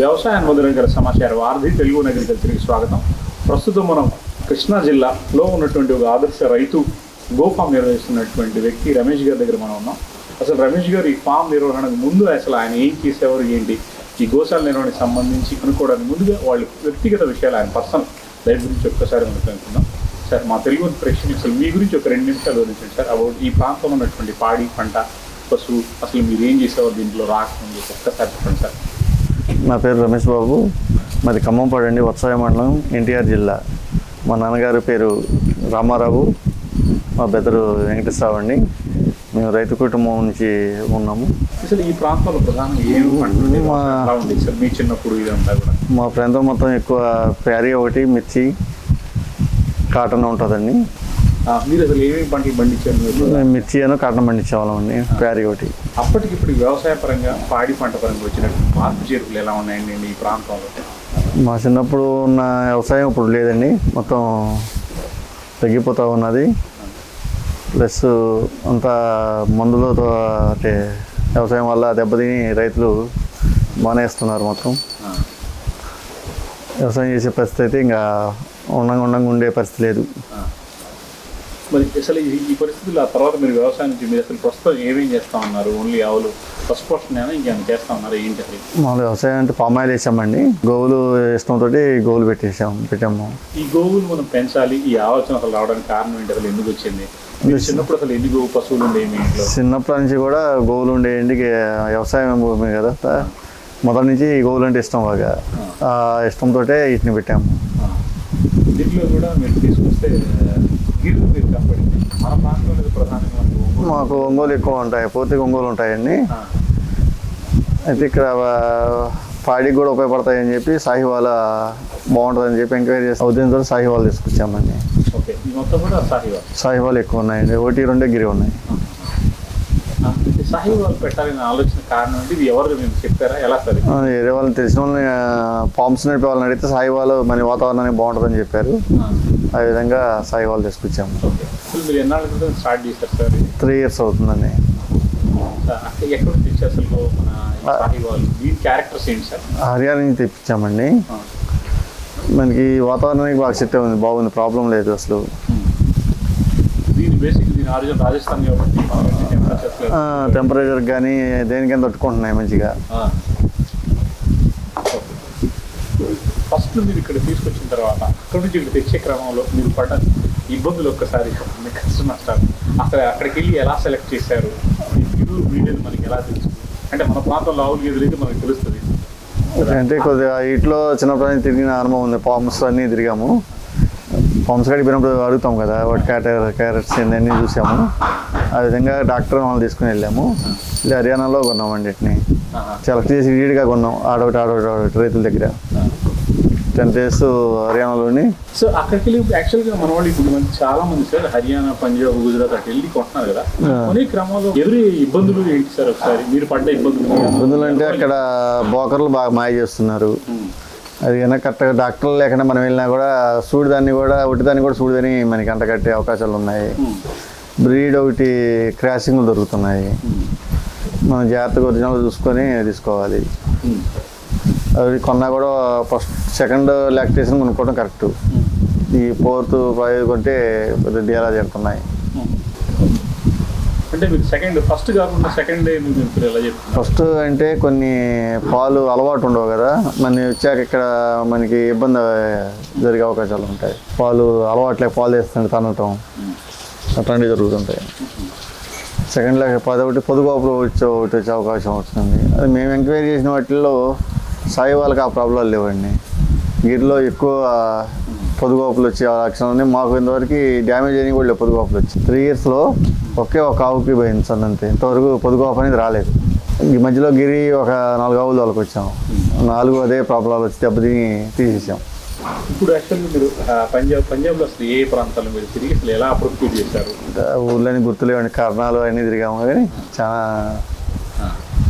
వ్యవసాయ అనుబంధం గారి సమాచార వారధి తెలుగు అగ్రికల్చర్కి స్వాగతం. ప్రస్తుతం మనం కృష్ణా జిల్లాలో ఉన్నటువంటి ఒక ఆదర్శ రైతు గోఫామ్ నిర్వహిస్తున్నటువంటి వ్యక్తి రమేష్ గారి దగ్గర మనం ఉన్నాం. అసలు రమేష్ గారు ఈ ఫామ్ నిర్వహణకు ముందు అసలు ఆయన ఏం చేసేవారు ఏంటి? ఈ గోశాల నిర్వహణకు సంబంధించి కనుక్కోవడానికి ముందుగా వాళ్ళ వ్యక్తిగత విషయాలు ఆయన పర్సనల్ లైఫ్ గురించి ఒక్కసారి మనం కనుక్కుందాం సార్ మా తెలుగు ప్రేక్షకులు అసలు మీ గురించి ఒక రెండు నిమిషాలు వివరించండి సార్. అబౌట్ ఈ ప్రాంతంలో ఉన్నటువంటి పాడి పంట పశువు అసలు మీరు ఏం చేసేవారు దీంట్లో రాకముందు ఒక్కసారి చెప్పండి సార్. నా పేరు రమేష్ బాబు. మాది ఖమ్మంపాడు అండి వత్సాయ మండలం ఎన్టీఆర్ జిల్లా. మా నాన్నగారి పేరు రామారావు మా బెదరు వెంకటేశ్వరరావు అండి. మేము రైతు కుటుంబం నుంచి ఉన్నాము. అసలు ఈ ప్రాంతంలో ప్రధానంగా ఏం పంటలు ఉండేవి? మా- ఎలా ఉండేది సార్? మీ చిన్నప్పుడు ఇదంతా కూడా. మా ప్రాంతం మొత్తం ఎక్కువ ప్యారీ ఒకటి మిర్చి కాటన్ ఉంటుందండి. మీరు అసలు ఏమేమి పంటలు పండించారు మీరు? మేము మిర్చి అని కాటన్ పండించేవాళ్ళం అండి ప్యారీ ఒకటి. అప్పటికిప్పుడు వ్యవసాయ పరంగా పాడి పంట పరంగా వచ్చినటువంటి మార్పు చేరుకులు ఎలా ఉన్నాయండి ఈ ప్రాంతంలో? మా చిన్నప్పుడు ఉన్న వ్యవసాయం ఇప్పుడు లేదండి మొత్తం తగ్గిపోతూ ఉన్నది. ప్లస్ అంతా మందులతో అంటే వ్యవసాయం వల్ల దెబ్బతిని రైతులు మానేస్తున్నారు మొత్తం. వ్యవసాయం చేసే పరిస్థితి అయితే ఇంకా ఉండంగా ఉండంగా ఉండే పరిస్థితి లేదు. మరి అసలు ఈ- పరిస్థితుల్లో ఆ తర్వాత మీరు వ్యవసాయం నుంచి మీరు అసలు ప్రస్తుతం ఏమేం చేస్తా ఉన్నారు? ఓన్లీ ఆవులు. పశుపోషణ ఇంకేమైనా చేస్తా ఉన్నారు? ఏంటి అసలు మామూలు వ్యవసాయం అంటే పామాయిల్ వేసామండి. గోవులు ఇష్టంతో గోవులు పెట్టేసాం పెట్టాము. ఈ గోవులు మనం పెంచాలి. ఈ ఆలోచన అసలు రావడానికి కారణం ఏంటి? అసలు ఎందుకు వచ్చింది? మీరు చిన్నప్పుడు అసలు ఎన్ని గోవు పశువులు ఉండేవి చిన్నప్పటి నుంచి కూడా గోవులు ఉండేయండి వ్యవసాయం భూమి కదా. మొదటి నుంచి గోవులు అంటే ఇష్టం బాగా. ఆ. ఇష్టంతో వీటిని పెట్టాము. దీంట్లో కూడా మీరు తీసుకొస్తే మన ప్రాంతంలో ప్రధానంగా. మాకు ఒంగోలు ఎక్కువ ఉంటాయి పూర్తిగా ఒంగోలు ఉంటాయండి. అయితే ఇక్కడ పాడికి కూడా ఉపయోగపడతాయని చెప్పి సాహివాల బాగుంటుందని చెప్పి ఎంక్వైరీ చేసి ఉదయంతో సాహివాల్ తీసుకొచ్చామండి. సాహివాల్ ఎక్కువ ఉన్నాయండి ఒకటి రెండే గిరి ఉన్నాయి. పెట్టాలనే ఆలోచన కారణం ఏంటి ఇది ఎవరు మీరు చెప్పారా? ఎలా సరే వేరే వాళ్ళని తెలిసిన వాళ్ళని పాంప్స్ నడిపే వాళ్ళని అడిగితే సాహివాల్ మన వాతావరణానికి బాగుంటుందని చెప్పారు. ఆ. విధంగా సాహివాల్ తీసుకొచ్చాము. ఓకే. అసలు మీరు ఎన్నాళ్ళ క్రితం స్టార్ట్ చేశారు సార్ ఇది? త్రీ ఇయర్స్ అవుతుందండి. ఎక్కడ నుంచి తెచ్చారు అసలు మన ఈ సాహివాల్ దీని క్యారెక్టర్స్ ఏంటి సార్? హర్యానా నుంచి తెప్పించామండి. మనకి వాతావరణానికి బాగా సెట్ ఉంది బాగుంది ప్రాబ్లం లేదు అసలు. దీని బేసిక్ దీని ఆరిజిన్ రాజస్థాన్ కాబట్టి టెంపరేచర్ కానీ దేనికైనా తట్టుకుంటున్నాయి మంచిగా. ఫస్ట్ మీరు ఇక్కడ తీసుకొచ్చిన తర్వాత అక్కడ నుంచి ఇక్కడ తెచ్చే క్రమంలో మీరు పడ్డ ఇబ్బందులు ఒక్కసారి మీ కష్ట నష్టాలు అక్కడ అక్కడికి వెళ్ళి ఎలా సెలెక్ట్ చేశారు? ప్యూర్ మీడియం మనకి ఎలా తెలుసు? అంటే మన ప్రాంతంలో ఆవులు గేదెలు అయితే మనకి తెలుస్తుంది. అంటే కొద్దిగా ఇట్లో చిన్నప్పటి నుంచి తిరిగిన అనుభవం ఉంది. పామ్స్ అన్నీ తిరిగాము. పామ్స్ కాడికి పోయినప్పుడు అడుగుతాం కదా వాటి క్యారెట్ క్యారెట్స్ అన్నీ చూసాము. ఆ విధంగా డాక్టర్ వాళ్ళు తీసుకుని వెళ్ళాము. ఇలా హర్యానాలో కొన్నామండి వీటిని. ఆహా. సెలెక్ట్ చేసి వీడిగా కొన్నాం ఆడొకటి ఆడొకటి ఆడొకటి రైతుల దగ్గర. టెన్ డేస్ హర్యానాలోని. సో అక్కడికి వెళ్ళి యాక్చువల్గా మన వాళ్ళు ఇప్పుడు మంది చాలా మంది సార్ హర్యానా పంజాబ్ గుజరాత్ అక్కడికి వెళ్ళి కొంటున్నారు కదా. కొనే క్రమంలో ఎదురు ఇబ్బందులు ఏంటి సార్ ఒకసారి? మీరు పడ్డ ఇబ్బందులు? ఇబ్బందులు అంటే అక్కడ బోకర్లు బాగా మాయ చేస్తున్నారు. అది కనుక కరెక్ట్గా డాక్టర్లు లేకుండా మనం వెళ్ళినా కూడా సూడిదాన్ని కూడా ఒట్టిదాన్ని కూడా సూడిదని మనకి అంట కట్టే అవకాశాలు ఉన్నాయి ఉమ్. బ్రీడ్ ఒకటి క్రాసింగ్లు దొరుకుతున్నాయి ఉమ్. మనం జాగ్రత్తగా ఒరిజినల్ చూసుకొని తీసుకోవాలి ఉమ్. అవి కొన్నా కూడా ఫస్ట్ సెకండ్ లాక్టేషన్ కొనుక్కోవడం కరెక్ట్. ఈ ఫోర్త్ ఫైవ్ కొంటే డేలా జరుగుతున్నాయి అంటే మీరు సెకండ్ ఫస్ట్ కాకుండా సెకండ్ డే మీరు ఎలా చెప్తారు ఫస్ట్ అంటే కొన్ని పాలు అలవాటు ఉండవు కదా. మన వచ్చాక ఇక్కడ మనకి ఇబ్బంది జరిగే అవకాశాలు ఉంటాయి. పాలు అలవాట్లే పాలు వేస్తుంటే తనటం అట్లాంటివి జరుగుతుంటాయి. సెకండ్ లాక్ పదొకటి పొదుగోపులు వచ్చే ఒకటి వచ్చే అవకాశం వస్తుంది. అది మేము ఎంక్వైరీ చేసిన వాటిల్లో సాయి వాళ్ళకి ఆ ప్రాబ్లాలు లేవండి. గిరిలో ఎక్కువ పొదుగోపులు వచ్చే లక్షణం ఉంది మాకు ఇంతవరకు డ్యామేజ్ అయిన కూడా లేవు పొదుగోపులు వచ్చి. త్రీ ఇయర్స్లో ఒకే ఒక ఆవుకి పోయింది సార్ అంతే. ఇంతవరకు పొదుగోపు అనేది రాలేదు. ఈ మధ్యలో గిరి ఒక నాలుగు ఆవులు వాళ్ళకి వచ్చాం నాలుగు అదే ప్రాబ్లాలు వచ్చి దెబ్బతిని తీసేసాం. ఇప్పుడు యాక్చువల్గా మీరు పంజాబ్ పంజాబ్లో అసలు ఏ ప్రాంతాల్లో మీరు తిరిగి అసలు ఎలా ప్రొక్యూర్ చేశారు? ఊళ్ళని గుర్తులేవండి. కారణాలు అన్నీ తిరిగాము కానీ చాలా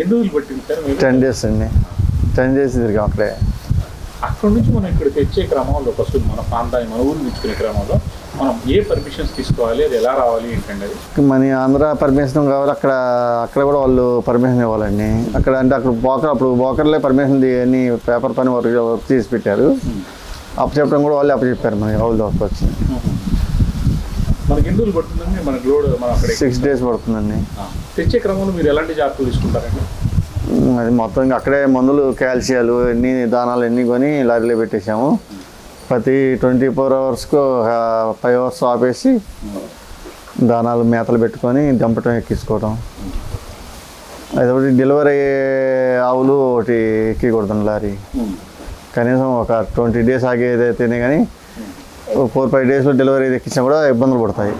ఎన్ని రోజులు పట్టింది సార్ టెన్ డేస్ అండి. టెన్ డేస్ తిరిగాం అక్కడే. అక్కడ నుంచి మనం ఇక్కడ తెచ్చే క్రమంలో ఫస్ట్ మన ప్రాంతాన్ని మన ఊరు తెచ్చుకునే క్రమంలో మనం ఏ పర్మిషన్స్ తీసుకోవాలి అది ఎలా రావాలి ఏంటండి అది? మన ఆంధ్ర పర్మిషన్ కావాలి అక్కడ అక్కడ కూడా వాళ్ళు పర్మిషన్ ఇవ్వాలండి. అక్కడ అంటే అక్కడ బోకర్ అప్పుడు బోకర్లే పర్మిషన్ అన్ని పేపర్ పని వర్క్ వర్క్ చేసి పెట్టారు. అప్పచెప్పడం కూడా వాళ్ళే అప్పచెప్పారు మనకి హౌల్ దోక వచ్చి. మనకి ఎన్ని రోజులు పడుతుందండి? మనకి లోడ్ మనం అక్కడ సిక్స్ డేస్ పడుతుందండి. తెచ్చే క్రమంలో మీరు ఎలాంటి జాగ్రత్తలు తీసుకుంటారండి? అది మొత్తం ఇంకా అక్కడే మందులు కాల్షియాలు ఎన్ని దానాలు ఎన్ని కొని లారీలో పెట్టేశాము. ప్రతి ట్వంటీ ఫోర్ అవర్స్కు ఫైవ్ అవర్స్ ఆపేసి దానాలు మేతలు పెట్టుకొని దంపటం ఎక్కించుకోవడం అది ఒకటి డెలివరీ అయ్యే ఆవులు ఒకటి ఎక్కకూడదు లారీ. కనీసం ఒక ట్వంటీ డేస్ ఆగేదైతేనే కానీ ఫోర్ ఫైవ్ డేస్లో డెలివరీ ఎక్కించినా కూడా ఇబ్బందులు పడతాయి.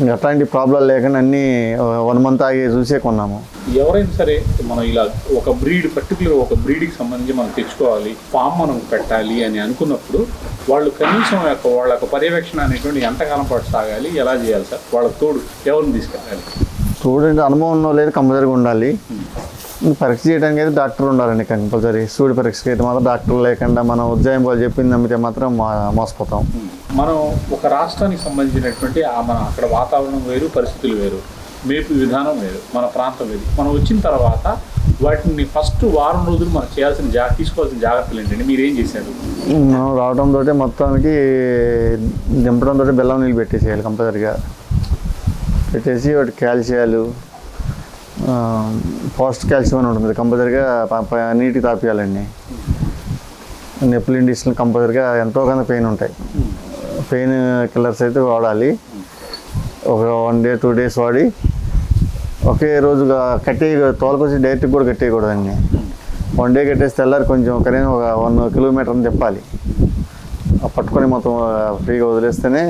ఇంకా అట్లాంటి ప్రాబ్లం లేకుండా అన్నీ వన్ మంత్ ఆగి చూసే కొన్నాము. ఎవరైనా సరే మనం ఇలా ఒక బ్రీడ్ పర్టికులర్ ఒక బ్రీడ్కి సంబంధించి మనం తెచ్చుకోవాలి ఫామ్ మనం పెట్టాలి అని అనుకున్నప్పుడు వాళ్ళు కనీసం యొక్క వాళ్ళ యొక్క పర్యవేక్షణ అనేటువంటి ఎంతకాలం పాటు సాగాలి ఎలా చేయాలి సార్? వాళ్ళ తోడు ఎవరిని తీసుకెళ్ళాలి? చూడండి అనుభవం ఉన్న లేదు కంపల్సరీగా ఉండాలి. పరీక్ష చేయడానికి అయితే డాక్టర్ ఉండాలండి కంపల్సరీ. సూడి పరీక్షకి అయితే మాత్రం డాక్టర్ లేకుండా మనం ఉజ్జాయింపు వాళ్ళు చెప్పింది నమ్మితే మాత్రం మా- మోసపోతాం. మనం ఒక రాష్ట్రానికి సంబంధించినటువంటి ఆ మన అక్కడ వాతావరణం వేరు పరిస్థితులు వేరు మేపు విధానం వేరు మన ప్రాంతం వేరు. మనం వచ్చిన తర్వాత వాటిని ఫస్ట్ వారం రోజులు మనం చేయాల్సిన జా తీసుకోవాల్సిన జాగ్రత్తలు ఏంటంటే మీరు ఏం చేశారు? మనం రావడంతో మొత్తానికి దింపడంతో బెల్లం నీళ్ళు పెట్టేసేయాలి కంపల్సరీగా. పెట్టేసి వాటి కాల్షియాలు పోస్ట్ కాల్షియం అని ఉంటుంది కంపల్సరీగా నీటికి తాపియాలండి. నొప్పులు ఇండిషన్ కంపల్సరీగా ఎంతో కొంత పెయిన్ ఉంటాయి. పెయిన్ కిల్లర్స్ అయితే వాడాలి. ఒక వన్ డే టూ డేస్ వాడి ఒకే రోజుగా కట్టే తోలుకొచ్చి డైరెక్ట్గా కూడా కట్టేయకూడదండి వన్ డే కట్టేసి తెల్లారి కొంచెం కనీసం ఒక వన్ కిలోమీటర్ అని చెప్పాలి. ఆ పట్టుకొని మొత్తం ఫ్రీగా వదిలేస్తేనే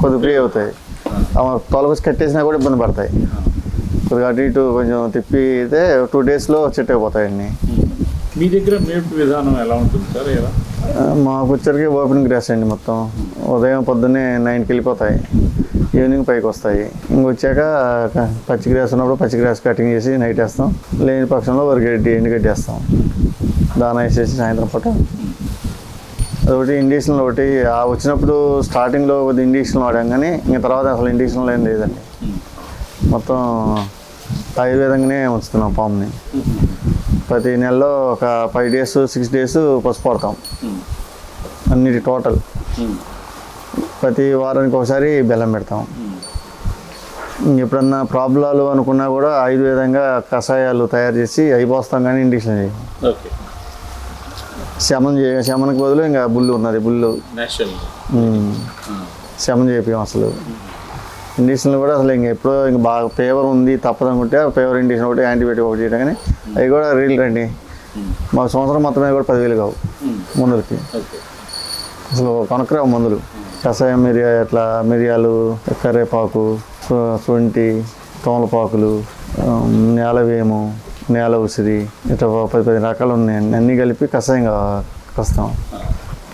కొద్దిగా ఫ్రీ అవుతాయి. ఆ తోలుకొచ్చి కట్టేసినా కూడా ఇబ్బంది పడతాయి. కొద్దిగా అటు ఇటు కొంచెం తిప్పితే టూ డేస్లో సెట్ అయిపోతాయండి మీ దగ్గర మేపు విధానం ఎలా ఉంటుంది సార్? ఎలా? మాకు వచ్చరికి ఓపెన్ గ్రాస్ అండి మొత్తం. ఉదయం పొద్దున్నే నైన్కి వెళ్ళిపోతాయి. ఈవినింగ్ పైకి వస్తాయి. ఇంకొచ్చాక పచ్చి గ్రాస్ ఉన్నప్పుడు పచ్చి గ్రాస్ కటింగ్ చేసి నైట్ వేస్తాం. లేని పక్షంలో వరి గడ్డి ఎండు గడ్డి వేస్తాం. దానా వేసేసి సాయంత్రం పూట. అదొకటి ఇండిషన్లో ఒకటి. ఆ వచ్చినప్పుడు స్టార్టింగ్లో కొద్ది ఇండిషన్లు వాడాం కానీ ఇంకా తర్వాత అసలు ఇండిషన్లో ఏం లేదండి. మొత్తం ఆయుర్వేదంగానే ఉంచుతున్నాం పాముని. ప్రతి నెలలో ఒక ఫైవ్ డేస్ సిక్స్ డేస్ పసుపు పడతాం అన్నిటి టోటల్. ప్రతి వారానికి ఒకసారి బెల్లం పెడతాం. ఎప్పుడన్నా ప్రాబ్లాలు అనుకున్నా కూడా ఆయుర్వేదంగా కషాయాలు తయారు చేసి అవి పోస్తాం కానీ ఇండిషన్ చేయం. శమనం చే శమనకు బదులు ఇంకా బుల్లు ఉన్నది బుల్లు. శమనం చేపియం అసలు. ఇండిషన్లు కూడా అసలు ఇంక ఎప్పుడో ఇంక బాగా ఫేవర్ ఉంది తప్పదనుకుంటే ఫేవర్ ఇండిషన్ ఒకటి యాంటీబయాటిక్ ఒకటి చేయడం కానీ అవి కూడా రీల్ రండి. మాకు సంవత్సరం మొత్తమే కూడా పదివేలు కావు మందులకి. అసలు కొనకరావు మందులు. కషాయం మిరియా ఇట్లా మిరియాలు కరివేపాకు శు- శొంఠి తోమలపాకులు ఆ, నేలవేము నేల ఉసిరి ఇట్లా పది పది రకాలు ఉన్నాయి. అన్నీ కలిపి కషాయం కస్తాం.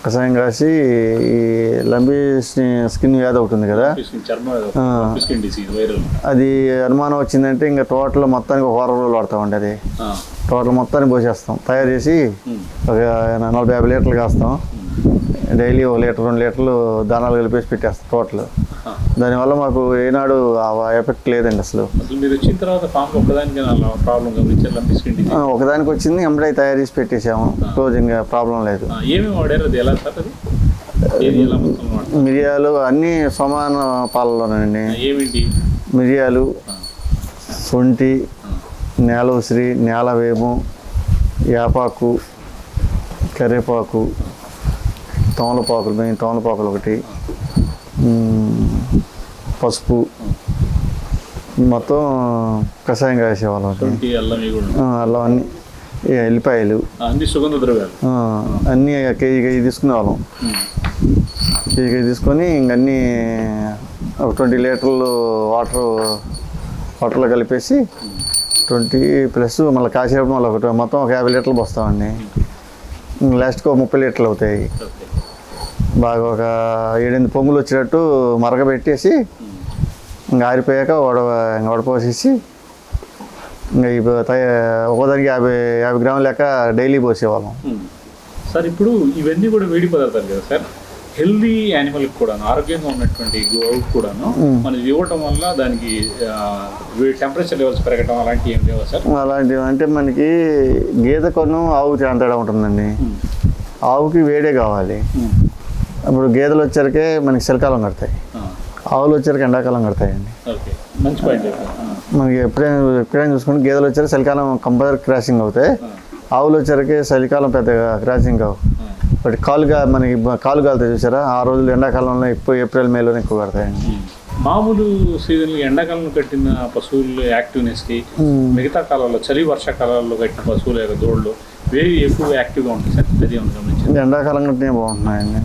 కషాయం కాసి ఈ లంబి స్కి- స్కిన్ వ్యాధి ఒకటి ఉంది కదా? అది అనుమానం వచ్చిందంటే ఇంకా టోటల్ మొత్తానికి ఒక వారం రోజులు వాడతామండి అది. టోటల్ మొత్తాన్ని పోసేస్తాం. తయారు చేసి ఒక నలభై యాభై లీటర్లు కాస్తాం. డైలీ ఒక లీటర్ రెండు లీటర్లు దానాలు కలిపేసి పెట్టేస్తాం టోటల్. దానివల్ల మాకు ఏనాడు ఆ ఎఫెక్ట్ లేదండి అసలు. ఒకదానికి వచ్చింది ఎంబడే తయారు చేసి పెట్టేసాము క్లోజింగ్ ప్రాబ్లం లేదు. మిరియాలు అన్నీ సమాన పాలలోనండి మిరియాలు శొంఠి నేల ఉసిరి నేల వేము యాపాకు కరివేపాకు తోమలపాకులు మెయిన్ తోమలపాకులు ఒకటి పసుపు మొత్తం కషాయం కాసేవాళ్ళం అల్లం అన్ని ఎల్లిపాయలు. అన్ని సుగంధ ద్రవ్యాలు. ఆ, అన్నీ కేజీ కేజీ తీసుకునేవాళ్ళం. కేజీ కేజీ తీసుకొని ఇంకన్నీ ఒక ట్వంటీ లీటర్లు వాటర్ వాటర్లో కలిపేసి ట్వంటీ ప్లస్ మళ్ళీ కాసేపు మళ్ళీ ఒకటి మొత్తం ఒక యాభై లీటర్లు పోస్తామండి. లాస్ట్కి ఒక ముప్పై లీటర్లు అవుతాయి. బాగా ఒక ఏడెనిమిది పొంగులు వచ్చేటట్టు మరగబెట్టేసి ఇంకా ఆరిపోయాక వడ ఇంకా వడపోసేసి ఇంకా ఒక్కోదానికి యాభై యాభై గ్రాముల లెక్క డైలీ పోసేవాళ్ళం. సార్ ఇప్పుడు ఇవన్నీ కూడా వేడి పదార్థాలు కదా సార్? హెల్దీ యానిమల్ కూడా ఆరోగ్యంగా ఉన్నటువంటి గోవు కూడాను మనం ఇవ్వటం వల్ల దానికి టెంపరేచర్ లెవెల్స్ పెరగడం అలాంటివి ఏం లేవా సార్? అలాంటివి అంటే మనకి గీత కొను ఆవు చాలా తేడా ఉంటుందండి ఆవుకి వేడే కావాలి. ఇప్పుడు గేదెలు వచ్చరికి మనకి చలికాలం కడతాయి. ఆవులు వచ్చరికి ఎండాకాలం కడతాయండి. మనకి ఎప్పుడైనా ఎప్పుడైనా చూసుకుంటే గేదెలు వచ్చరికి చలికాలం కంపల్సరీ క్రాసింగ్ అవుతాయి. ఆవులు వచ్చరికి చలికాలం పెద్దగా క్రాసింగ్ కావు. బట్ కాలుగా మనకి కాలు కాలుతాయి చూసారా? ఆ రోజులు ఎండాకాలంలో ఎక్కువ ఏప్రిల్ మేలోనే ఎక్కువ కడతాయండి. మామూలు సీజన్లో ఎండాకాలంలో కట్టిన పశువులు యాక్టివ్నెస్కి మిగతా కాలాల్లో చలి వర్షాకాలాల్లో కట్టిన పశువుల యొక్క దోళ్ళు వేవి ఎక్కువ యాక్టివ్గా ఉంటాయి. సార్ అది ఎండాకాలం కంటే బాగుంటున్నాయండి.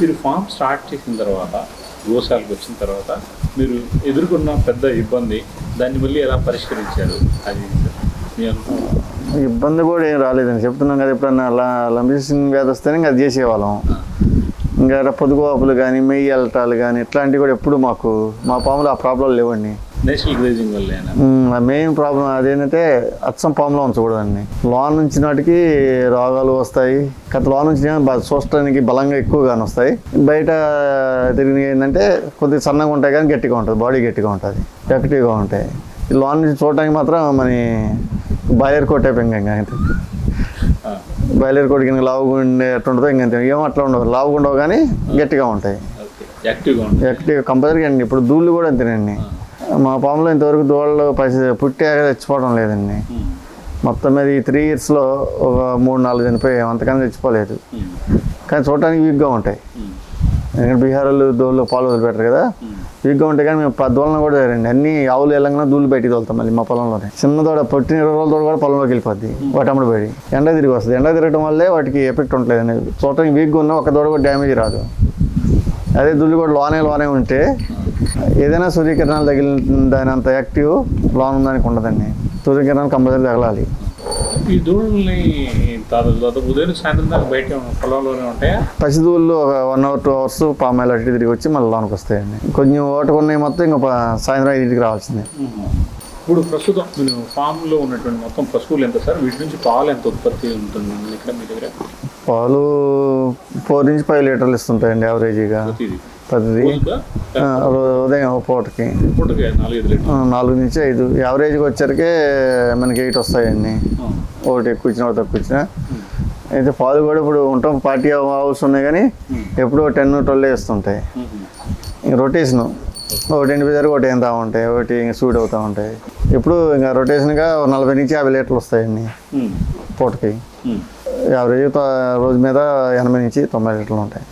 మీరు ఫామ్ స్టార్ట్ చేసిన తర్వాత గోశాలకు వచ్చిన తర్వాత మీరు ఎదుర్కొన్న పెద్ద ఇబ్బంది దాన్ని మళ్ళీ ఎలా పరిష్కరించారు? అది మీ ఇబ్బంది కూడా ఏం రాలేదండి. చెప్తున్నాం కదా ఎప్పుడన్నా అలా లంబిసింగ్ వ్యాధి వస్తేనే ఇంకా అది చేసేవాళ్ళం. ఇంకా పొదుగువాపులు కానీ మెయ్యి వెళ్ళటాలు కానీ ఇట్లాంటివి కూడా ఎప్పుడు మాకు మా పాములు ఆ ప్రాబ్లం లేవండి. నేషనల్ గ్రేజింగ్ వల్ల మెయిన్ ప్రాబ్లం అదేంటంటే అచ్చం పాములో ఉంచకూడదండి లోన్ నుంచి నాటికి రోగాలు వస్తాయి. కథ లోన్ నుంచి చూడటానికి బలంగా ఎక్కువగానే వస్తాయి. బయట తిరిగి ఏంటంటే కొద్దిగా సన్నగా ఉంటాయి కానీ గట్టిగా ఉంటుంది. బాడీ గట్టిగా ఉంటుంది. యాక్టివ్గా ఉంటాయి. ఈ లోన్ నుంచి చూడటానికి మాత్రం మన బాయర్ కోట్ ఇంకా. బాయిలర్ కోడి కింద లావుగా ఉండే అట్లా ఉంటుందో ఇంకంతే ఏమో అట్లా ఉండవు. లావుగా ఉండవు కానీ గట్టిగా ఉంటాయి. గట్టిగా కంపల్సరీగా అండి. ఇప్పుడు దూళ్ళు కూడా అంతేనండి. మా పాములో ఇంతవరకు దూడలు పసి పుట్టాక తెచ్చిపోవడం లేదండి. మొత్తం మీద ఈ త్రీ ఇయర్స్లో ఒక మూడు నాలుగు చనిపోయాయి. అంతకన్నా తెచ్చిపోలేదు. కానీ చూడటానికి వీక్గా ఉంటాయి. ఎందుకంటే బీహార్లు దోళ్ళు పాలు వదిలిపెట్టరు కదా. వీక్గా ఉంటాయి కానీ మేము ప- కూడా రండి అన్ని ఆవులు వెళ్ళంగానే దూళ్ళు బయటికి తోలుతాం మళ్ళీ మా పొలంలోనే. చిన్న తోడ పుట్టిన ఇరవై రోజుల దూడ కూడా పొలంలోకి వెళ్ళిపోద్ది. వాటి అమ్మడి పడి ఎండ తిరిగి వస్తుంది. ఎండ తిరగడం వల్లే వాటికి ఎఫెక్ట్ ఉంటుంది అనేది చూడటానికి వీక్గా ఉన్న ఒక దూడ కూడా డ్యామేజ్ రాదు. అదే దుల్లు కూడా లోనే లోనే ఉంటే ఏదైనా సూర్యకిరణాలు తగిలిన దాని అంత యాక్టివ్ లోన్ ఉందానికి ఉండదండి. సూర్యకిరణాలు కంపల్సరీ తగలాలి. ఈ దూడల్ని దాదాపు ఉదయం సాయంత్రం దాకా బయట పొలంలోనే ఉంటాయా? పసిదూళ్ళు ఒక వన్ అవర్ టూ అవర్స్ పామాయిల్ అటు తిరిగి వచ్చి మళ్ళీ లోనికి వస్తాయండి. కొంచెం ఓటుకున్నాయి మొత్తం ఇంకా ప- సాయంత్రం ఐదింటికి రావాల్సిందే. ఇప్పుడు ప్రస్తుతం మీరు ఫామ్లో ఉన్నటువంటి మొత్తం పశువులు ఎంత సార్? వీటి నుంచి పాలు ఎంత ఉత్పత్తి ఉంటుంది ఇక్కడ మీ దగ్గర? పాలు ఫోర్ నుంచి ఫైవ్ లీటర్లు ఇస్తుంటాయండి యావరేజీగా రో- ఉదయం ఒక పూటకి. నాలుగు నుంచి ఐదు. యావరేజ్గా వచ్చరికి మనకి ఎయిట్ వస్తాయండి. ఒకటి ఎక్కువ ఇచ్చినా ఒకటి తక్కువ ఇచ్చినా. అయితే పాలు కూడా ఇప్పుడు ఉంటాం పార్టీ హౌస్ ఉన్నాయి కానీ ఎప్పుడో టెన్ ట్వెల్వ్ ఇస్తుంటాయి ఇంక రొటేషను. ఒకటి ఎండిపోయారు ఒకటి ఎంత ఉంటాయి ఒకటి ఇంక సూట్ అవుతూ ఉంటాయి. ఇప్పుడు ఇంకా రొటేషన్గా నలభై నుంచి యాభై లీటర్లు వస్తాయండి. పూటకి. యావరేజ్ రోజు మీద ఎనభై నుంచి తొంభై లీటర్లు ఉంటాయి.